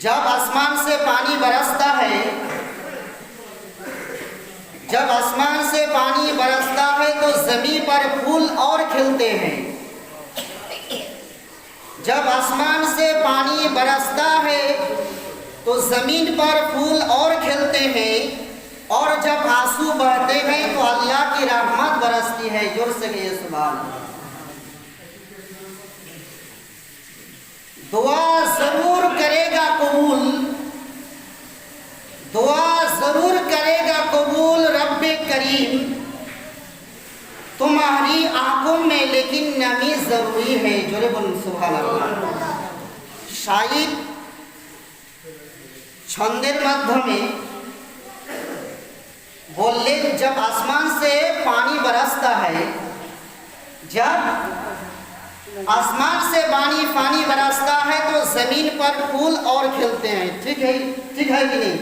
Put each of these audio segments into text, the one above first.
जब आसमान से पानी बरसता है, जब आसमान से पानी बरसता है तो ज़मीन पर फूल और खिलते हैं। जब आसमान से पानी बरसता है तो ज़मीन पर फूल और खिलते हैं, और जब आँसू बहते हैं तो अल्लाह की रहमत बरसती है, ज़ोर से कहिए, सुभान दुआ करेगा कबूल दुआ जरूर करेगा कबूल रब करीम तुम्हारी आंखों में लेकिन नमी जरूरी है जोरे बोल सुभान अल्लाह শাহিদ ছন্দের মাধ্যমে বললেন जब आसमान से पानी बरसता है जब आसमान से पानी पानी बरसता है तो जमीन पर फूल और खिलते हैं ठीक है ठीक है कि नहीं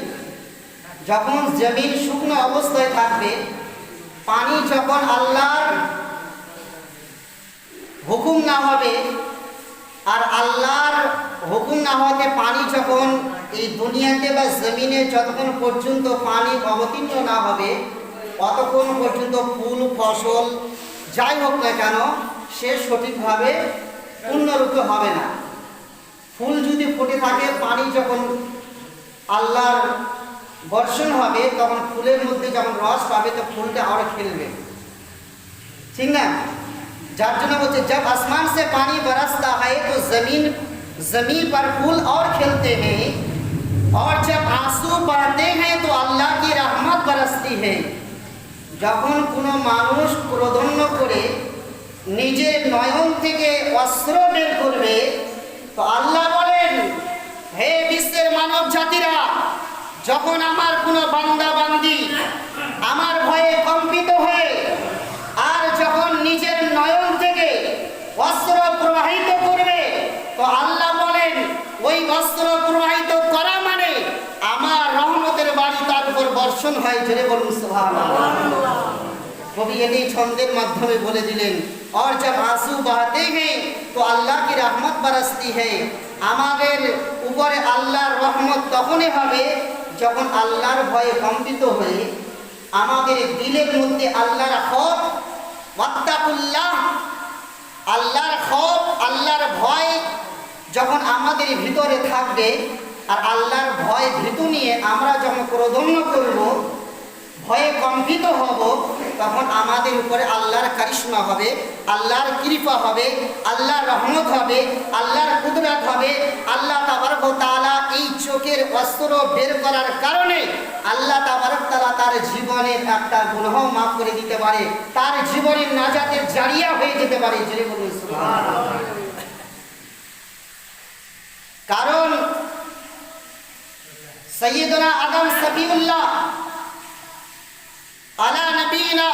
যখন জমিন শুকনো অবস্থায় থাকবে পানি যখন আল্লাহর হুকুম না হবে আর আল্লাহর হুকুম না হওয়াতে পানি যখন এই দুনিয়াতে বা জমিনে যতক্ষণ পর্যন্ত পানি অবতীর্ণ না হবে ততক্ষণ পর্যন্ত ফুল ফসল যাই হোক না কেন সে সঠিকভাবে পূর্ণরূপে হবে না ফুল যদি ফুটে থাকে পানি যখন আল্লাহর বর্ষণ হবে তখন ফুলের মধ্যে যখন রস পাবে তো ফুলটা আরো খেলবে ঠিক না যার জন্য বলছে जब आसमान से पानी बरसता है तो जमीन जमीन पर फूल और खिलते हैं और जब आंसू बहते हैं तो अल्लाह की रहमत बरसती है যখন কোনো মানুষ প্রদন্ন করে নিজের নয়ন থেকে অস্ত্র বের করবে। তো আল্লাহ বলেন, হে বিশ্বের মানব জাতিরা যখন আমার কোনো বান্দা বান্দি আমার ভয়ে কম্পিত হয়ে আর যখন নিজের নয়ন থেকে অস্ত্র প্রবাহিত করবে, তো আল্লাহ বলেন, ওই অস্ত্র প্রবাহিত করা মানে আমার রহমতের বাড়ি তার উপর বর্ষণ হয়। জোরে বলুন, সুবহানাল্লাহ। কবি ছন্দের মাধ্যমে বলে দিলেন আর জব আসু বাহাতে হ্যাঁ তো আল্লাহ কি রহমত বারাস্তি হ্যাঁ আমাদের উপরে আল্লাহর রহমত তখনই হবে যখন আল্লাহর ভয়ে কম্পিত হয়ে আমাদের দিলের মধ্যে আল্লাহর খব ওয়াত্তাকুল্লাহ, আল্লাহর খব আল্লাহর ভয় যখন আমাদের ভিতরে থাকবে, আর আল্লাহর ভয় ভীতু নিয়ে আমরা যখন ক্রোধন্য করব ভয়ে কম্পিত হব, তখন আমাদের উপরে আল্লাহর কারিশমা হবে, আল্লাহর কৃপা হবে, আল্লাহর রহমত হবে, আল্লাহর কুদরত হবে। আল্লাহ তাবারক তাআলা এই চোখের অস্ত্র বের করার কারণে আল্লাহ তাবারক তাআলা তার জীবনের একটা গুনাহ মাফ করে দিতে পারে, তার জীবনের নাজাতের জারিয়া হয়ে যেতে পারে। বলুন কারণ সৈয়দনা আদম সফিউল্লাহ আলা নবীনা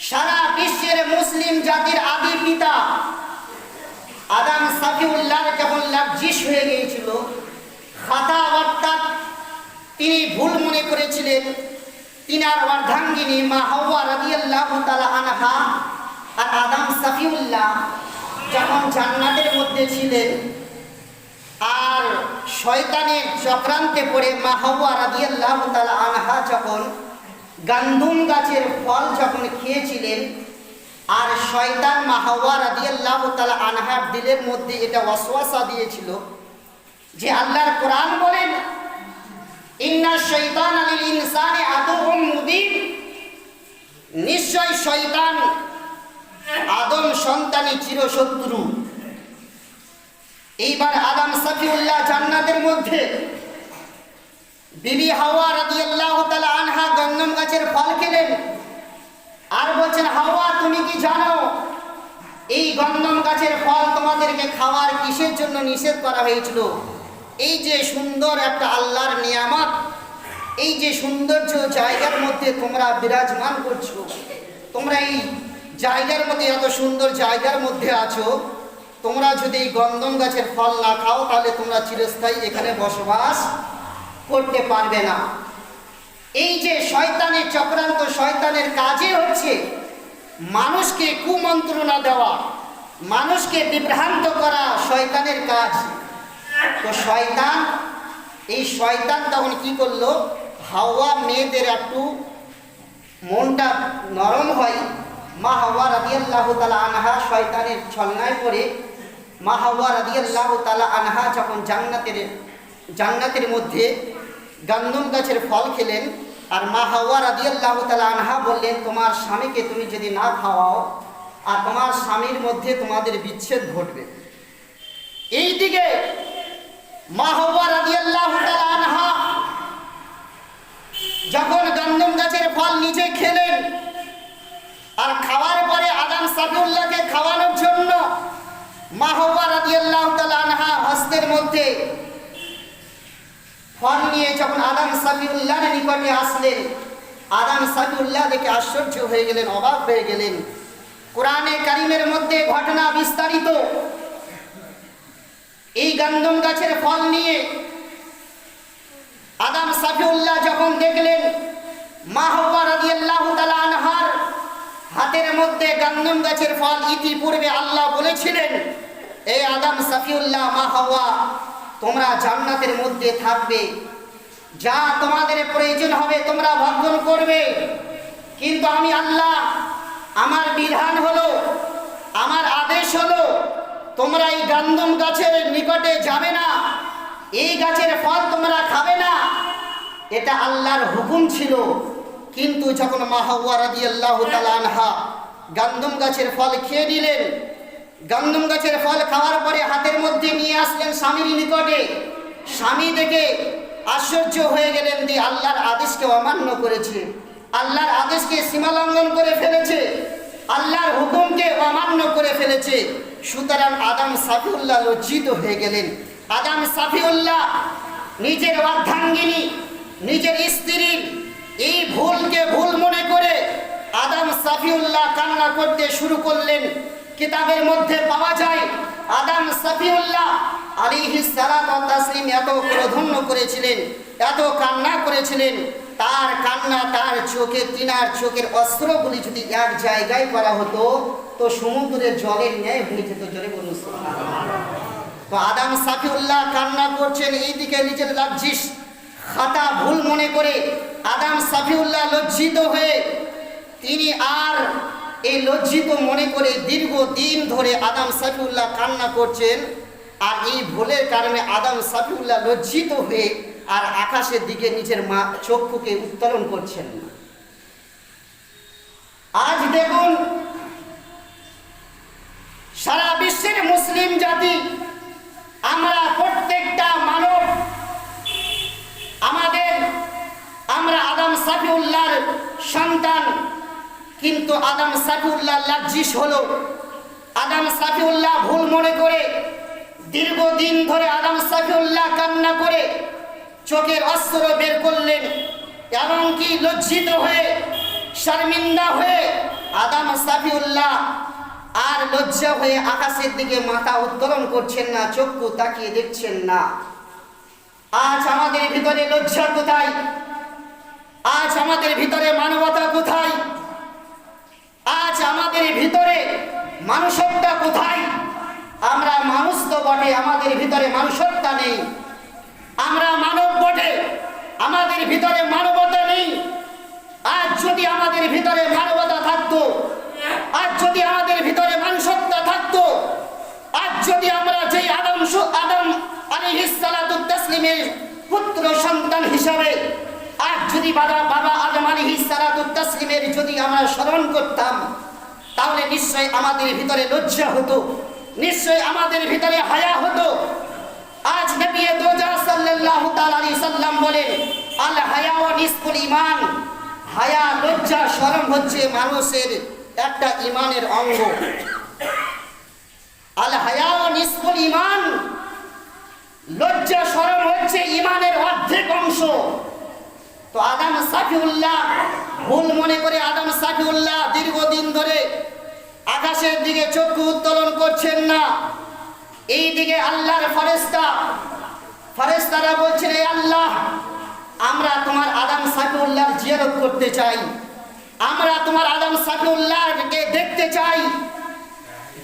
সারা বিশ্বের মুসলিম জাতির আদি পিতা আদাম সাফিউল্লাহ যখন লাফজিস হয়ে গিয়েছিল খাতা অর্থাৎ তিনি ভুল মনে করেছিলেন। তিনার অর্ধাঙ্গিনী মা হাওয়া রাদিয়াল্লাহু তাআলা আনহা আর আদম সাফিউল্লাহ যখন জান্নাতের মধ্যে ছিলেন আর শয়তানের চক্রান্তে পড়ে মা হাওয়া রাদিয়াল্লাহু তাআলা আনহা যখন গান্ধুম গাছের ফল যখন খেয়েছিলেন আর শয়তান মা হাওয়া রাদিয়াল্লাহু তাআলা আনহার দিলের মধ্যে এটা ওয়াসওয়াসা দিয়েছিল যে আল্লাহর কোরআন বলেন শৈতান নিশ্চয় শয়তান আদম সন্তানই চিরশত্রু। এইবার আদম সাফিউল্লাহ জান্নাতের মধ্যে বিবি হাওয়া রাদিয়াল্লাহু তাআলা আনহা গন্ধম গাছের ফল খেলেন। আর বলছেন, হাওয়া, তুমি কি জানো, এই গন্ধম গাছের ফল তোমাদেরকে খাওয়ার কিসের জন্য নিষেধ করা হয়েছিল? এই যে সুন্দর একটা আল্লাহর নিয়ামত, এই যে সৌন্দর্য জায়গার মধ্যে তোমরা বিরাজমান করছ, তোমরা এই জায়গার মধ্যে, এত সুন্দর জায়গার মধ্যে আছো, তোমরা যদি এই গন্ধম গাছের ফল না খাও, তাহলে তোমরা চিরস্থায়ী এখানে বসবাস করতে পারবে না। এই যে শয়তানের চক্রান্ত, শয়তানের কাজে হচ্ছে মানুষকে কুমন্ত্রণা দেওয়া, মানুষকে বিভ্রান্ত করা শয়তানের কাজ। তো শয়তান, এই শয়তান তখন কি করল? হাওয়া মেয়েদের একটু মনটা নরম হয়। মা হাওয়া রাদিয়াল্লাহু তাআলা আনহা শয়তানের ছলনায় পড়ে। মা হাওয়া রাদিয়াল্লাহু তাআলা আনহা যখন জান্নাতের জান্নাতের মধ্যে গন্ধম গাছের ফল খেলেন, আর মা হাওয়া রাদিয়াল্লাহু তাআলা আনহা বললেন, তোমার স্বামীকে তুমি যদি না খাওয়াও, আর তোমার স্বামীর মধ্যে তোমাদের বিচ্ছেদ ঘটবে। এইদিকে মা হাওয়া রাদিয়াল্লাহু আনহা যখন গন্ধম গাছের ফল নিজে খেলেন আর খাওয়ার পরে আদাম সাফিউল্লাহকে খাওয়ানোর জন্য মাহওয়া রাদিয়াল্লাহু তাআলা আনহা হস্তের মধ্যে ফল নিয়ে যখন আদাম সাফিউল্লাহর নিকটে আসলেন, আদাম সাফিউল্লাহ দেখে আশ্চর্য হয়ে গেলেন, অবাক হয়ে গেলেন। কোরআনে কারিমের মধ্যে ঘটনা বিস্তারিত। এই গন্ধম গাছের ফল নিয়ে আদাম সাফিউল্লাহ যখন দেখলেন, মা আনহার হাতের মধ্যে গন্ধম গাছের ফল ইতিপূর্বে আল্লাহ বলেছিলেন এই আদাম সাফিউল্লাহ, মা হওয়া, তোমরা জান্নাতের মধ্যে থাকবে। যা তোমাদের প্রয়োজন হবে তোমরা ভক্ষণ করবে। কিন্তু আমি আল্লাহ, আমার বিধান হলো, আমার আদেশ হলো তোমরা এই গন্ধম গাছের নিকটে যাবে না। এই গাছের ফল তোমরা খাবে না। এটা আল্লাহর হুকুম ছিল। কিন্তু যখন মাহাওয়া রাদিয়াল্লাহু তাআলা আনহা গন্ধম গাছের ফল খেয়ে নিলেন, গন্ধম গাছের ফল খাওয়ার পরে হাতের মধ্যে নিয়ে আসলেন স্বামীর নিকটে। স্বামী দেখে আশ্চর্য হয়ে গেলেন যে আল্লাহর আদেশকে অমান্য করেছে। আল্লাহর আদেশকে সীমালঙ্ঘন করে ফেলেছে। আল্লাহর হুকুমকে অমান্য করে ফেলেছে। সুতরাং আদাম সাফিউল্লাহ লজ্জিত হয়ে গেলেন। আদাম সাফিউল্লাহ নিজের অর্ধাঙ্গিনী, নিজের স্ত্রীর এই ভুলকে ভুল মনে করে আদাম সাফিউল্লাহ কান্না করতে শুরু করলেন। কিতাবের মধ্যে পাওয়া যায়, আদাম সাফিউল্লাহ ওয়া তাসলিম এত প্রধন্য করেছিলেন, এত কান্না করেছিলেন। তার কান্না, তার চোখে, তিনার চোখের অস্ত্রগুলি যদি এক জায়গায় করা হতো, তো সমুদ্রের জলের ন্যায় হয়ে যেত জলে বলুন। তো আদাম সাফিউল্লাহ কান্না করছেন, এইদিকে নিজের লাজ্জিস খাতা ভুল মনে করে আদাম সাফিউল্লাহ লজ্জিত হয়ে তিনি আর এই লজ্জিত মনে করে দীর্ঘ দিন ধরে আদাম সাফিউল্লাহ কান্না করছেন, আর এই ভুলের কারণে আদাম সাফিউল্লাহ লজ্জিত হয়ে আর আকাশের দিকে নিজের মা চক্ষুকে উত্তোলন করছেন না। আজ দেখুন, সারা বিশ্বের মুসলিম জাতি, আমরা প্রত্যেকটা মানব, আমাদের, আমরা আদাম সাফিউল্লাহর সন্তান, কিন্তু আদাম সাফিউল্লাহ লাজ্জিস হলো, আদাম সাফিউল্লাহ ভুল মনে করে, দীর্ঘদিন ধরে আদাম সাফিউল্লাহ কান্না করে চোখের অস্ত্র বের করলেন, এমনকি লজ্জিত হয়ে, শর্মিন্দা হয়ে, আদাম সাফিউল্লাহ আর লজ্জা হয়ে আকাশের দিকে মাথা উত্তোলন করছেন না, চক্ষু তাকিয়ে দেখছেন না। আজ আমাদের ভিতরে লজ্জা কোথায়? আজ আমাদের ভিতরে মানবতা কোথায়? আজ আমাদের ভিতরে মানুষত্বটা কোথায়? আমরা মানুষ তো বটে, আমাদের ভিতরে মানুষত্বতা নেই। আমরা মানব বটে, আমাদের ভিতরে মানবতা নেই। আজ যদি আমাদের ভিতরে মানবতা থাকতো আজ যদি আমাদের ভিতরে মানুষত্ব থাকতো আজ যদি আমরা যে আদম আদম আলাইহিস সালাতু পুত্র সন্তান হিসাবে আজ যদি বাবা বাবা আদম আলাইহিস সালাতু তাসলিমের যদি আমরা স্মরণ করতাম, তাহলে নিশ্চয় আমাদের ভিতরে লজ্জা হতো, নিশ্চয় আমাদের ভিতরে হায়া হতো আজ নবী দোজা সাল্লাল্লাহু তাআলা আলাইহি সাল্লাম বলেন আল হায়া ওয়া নিসফুল ঈমান। হায়া, লজ্জা, শরম হচ্ছে মানুষের একটা ইমানের অঙ্গ। আল হায়া ওয়া নিসফুল ঈমান। লজ্জা, শরম হচ্ছে ঈমানের অর্ধেক অংশ। তো আদম সাফিউল্লাহ, ভুল মনে করে আদম সাফিউল্লাহ দীর্ঘদিন ধরে আকাশের দিকে চক্ষু উত্তোলন করছেন না। এইদিকে আল্লাহর ফরেস্তা ফরেস্তারা বলছেন এই আল্লাহ, আমরা তোমার আদাম সাকিউল্লাহ জিয়ারত করতে চাই। আমরা তোমার আদাম সাকিউল্লাহকে দেখতে চাই।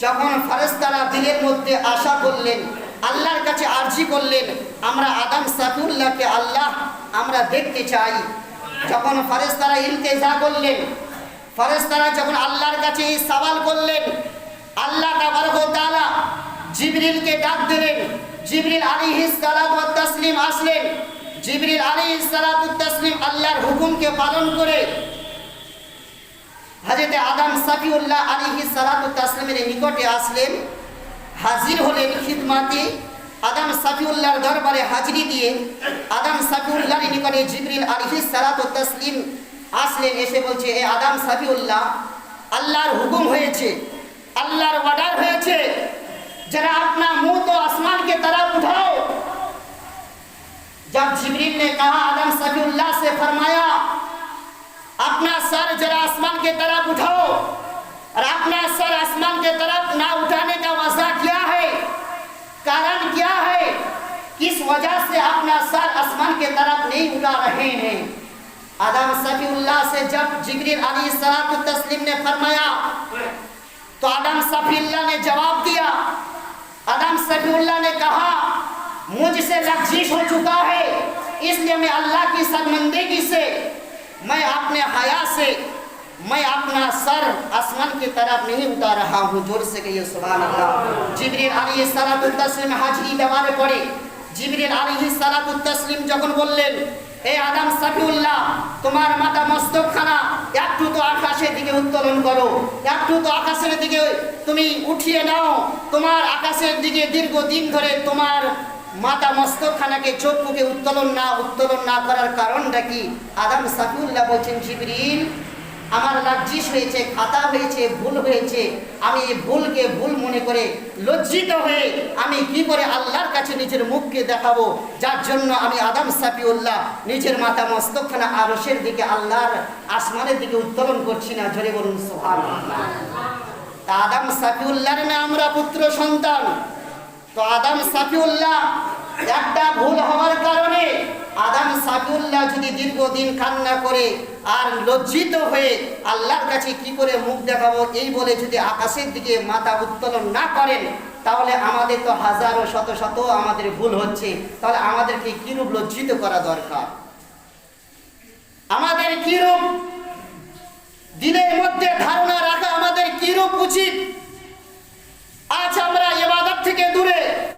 যখন ফরেস্তারা দিলের মধ্যে আশা করলেন, আল্লাহর কাছে আর্জি করলেন, আমরা আদাম সাকিউল্লাহকে আল্লাহ, আমরা দেখতে চাই। যখন ফরেস্তারা ইলতেজা করলেন ফরেস্তারা যখন আল্লাহর কাছে এই সওয়াল করলেন, আল্লাহ তাবারক তাআলা জিবরিলকে ডাক দিলেন। জিবরিল আলী হিসালাম আসলেন। জিবরিল আলী ইসালাতাম আল্লাহর হুকুমকে পালন করে হাজরতে আদাম সাফিউল্লাহ আলী সালাতামের নিকটে আসলেন। হাজির হলেন খিদমাতে। আদাম সাফিউল্লাহর দরবারে হাজিরি দিয়ে আদাম সাফিউল্লাহর নিকটে জিবরিল আলী সালাতাম আসলেন। এসে বলছে, এ আদাম সাফিউল্লাহ, আল্লাহর হুকুম হয়েছে, আল্লাহর অর্ডার হয়েছে जरा अपना मुँह तो आसमान के तरफ़ उठाओ। जब जिब्रील ने कहा, आदम सफीउल्लाह से फरमाया, अपना सर जरा आसमान के तरफ़ उठाओ और अपना सर आसमान के तरफ़ ना उठाने का वजह क्या है। कारण क्या है? किस वजह से अपना सर आसमान के तरफ़ नहीं उठा रहे हैं? आदम सफीउल्लाह से जब जिब्रील अलैहि तस्लीम ने फरमाया तो आदम सफील्ला ने जवाब दिया आदम सफीउल्लाह ने कहा मुझसे लफ्जिश हो चुका है इसलिए मैं अल्लाह की शर्मिंदगी से मैं अपने हया से मैं अपना सर आसमान की तरफ नहीं उतार रहा हूँ जोर से कहिए सुभान अल्लाह जिब्रील আলাইহিস সালাতু তাসলিম হাজরি দেওয়ার পরে জিবরিল আলাইহিস সালাতু তাসলিম যখন বললেন এই আদম সাফিউল্লাহ তোমার মাথা মস্তকখানা একটু তো আকাশের দিকে উত্তোলন করো। একটু তো আকাশের দিকে তুমি উঠিয়ে নাও। তোমার আকাশের দিকে দীর্ঘদিন ধরে তোমার মাতা মস্তকখানাকে চোখ মুখে উত্তোলন না উত্তোলন না করার কারণটা কি? আদম সাকুল্লাহ বলছেন, জিবরিল আমার লাজ্জিস হয়েছে, খাতা হয়েছে, ভুল হয়েছে, আমি এই ভুলকে ভুল মনে করে লজ্জিত হয়ে আমি কি করে আল্লাহর কাছে নিজের মুখকে দেখাবো? যার জন্য আমি আদম সাফিউল্লাহ নিজের মাথা মস্তকখানা আরসের দিকে আল্লাহর আসমানের দিকে উত্তোলন করছি না, জোরে বলুন সোহান তা আদম সাফিউল্লাহর না আমরা পুত্র সন্তান। তো আদম সাফিউল্লাহ একটা ভুল হওয়ার কারণে আদাম সাফিউল্লাহ যদি দীর্ঘদিন কান্না করে আর লজ্জিত হয়ে আল্লাহর কাছে কি করে মুখ দেখাবো, এই বলে যদি আকাশের দিকে মাথা উত্তোলন না করেন, তাহলে আমাদের তো হাজারো শত শত আমাদের ভুল হচ্ছে। তাহলে আমাদেরকে কিরূপ লজ্জিত করা দরকার? আমাদের কিরূপ দিনের মধ্যে ধারণা রাখা আমাদের কিরূপ উচিত? আজ আমরা এবাদত থেকে দূরে।